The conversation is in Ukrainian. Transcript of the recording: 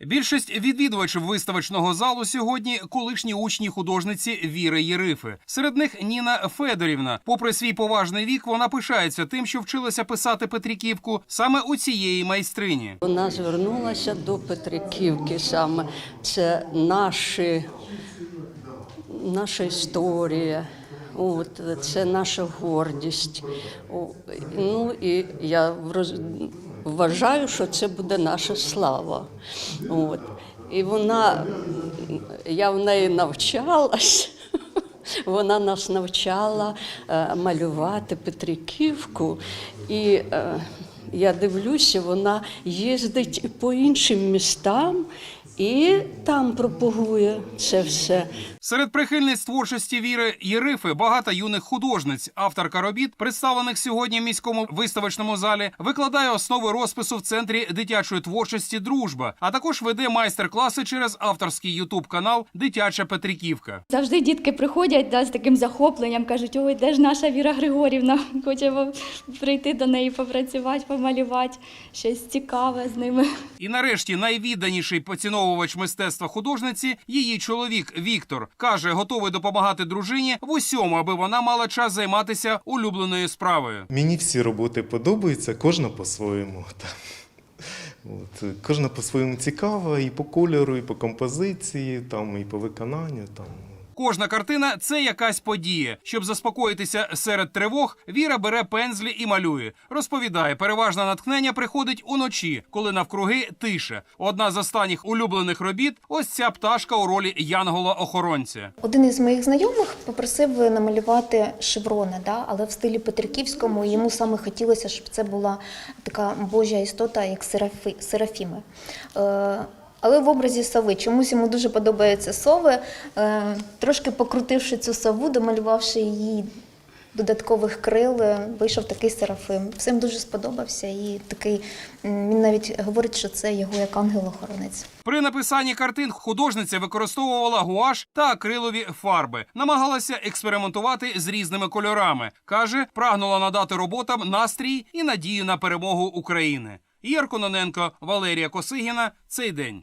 Більшість відвідувачів виставочного залу сьогодні колишні учні художниці Віри Єрифи. Серед них Ніна Федорівна. Попри свій поважний вік, вона пишається тим, що вчилася писати Петриківку саме у цієї майстрині. Вона звернулася до Петриківки саме. Це наші, наша історія. От, це наша гордість. Ну і я вважаю, що це буде наша слава. От. І вона, я в неї навчалась. Вона нас навчала е, малювати Петриківку. І е, я дивлюся, вона їздить по іншим містам і там пропагує це все. Серед прихильниць творчості Віри Єрифи багато юних художниць. Авторка робіт, представлених сьогодні в міському виставочному залі, викладає основи розпису в центрі дитячої творчості Дружба, а також веде майстер-класи через авторський ютуб канал Дитяча Петриківка. Завжди дітки приходять да, з таким захопленням, кажуть, ой, де ж наша Віра Григорівна? Хочемо прийти до неї, попрацювати, помалювати, щось цікаве з ними. І нарешті найвідданіший поціновувач мистецтва художниці її чоловік Віктор каже, готовий допомагати дружині в усьому, аби вона мала час займатися улюбленою справою. Мені всі роботи подобаються, кожна по-своєму. Та. От, кожна по-своєму цікава і по кольору, і по композиції, там, і по виконанню. Там. Кожна картина це якась подія. Щоб заспокоїтися серед тривог, Віра бере пензлі і малює. Розповідає, переважне натхнення приходить уночі, коли навкруги тиша. Одна з останніх улюблених робіт ось ця пташка у ролі янгола-охоронця. Один із моїх знайомих попросив намалювати шеврони, да, але в стилі Петриківському. Йому саме хотілося, щоб це була така божа істота, як серафіми. Але в образі сови. Чомусь йому дуже подобаються сови. Е, трошки покрутивши цю сову, домалювавши її додаткових крил, е, вийшов такий серафим. Всім дуже сподобався і такий, він навіть говорить, що це його як ангел-охоронець. При написанні картин художниця використовувала гуаш та акрилові фарби, намагалася експериментувати з різними кольорами. каже, прагнула надати роботам настрій і надію на перемогу України. Ігор Кононенко, Валерія Косигіна. Цей день.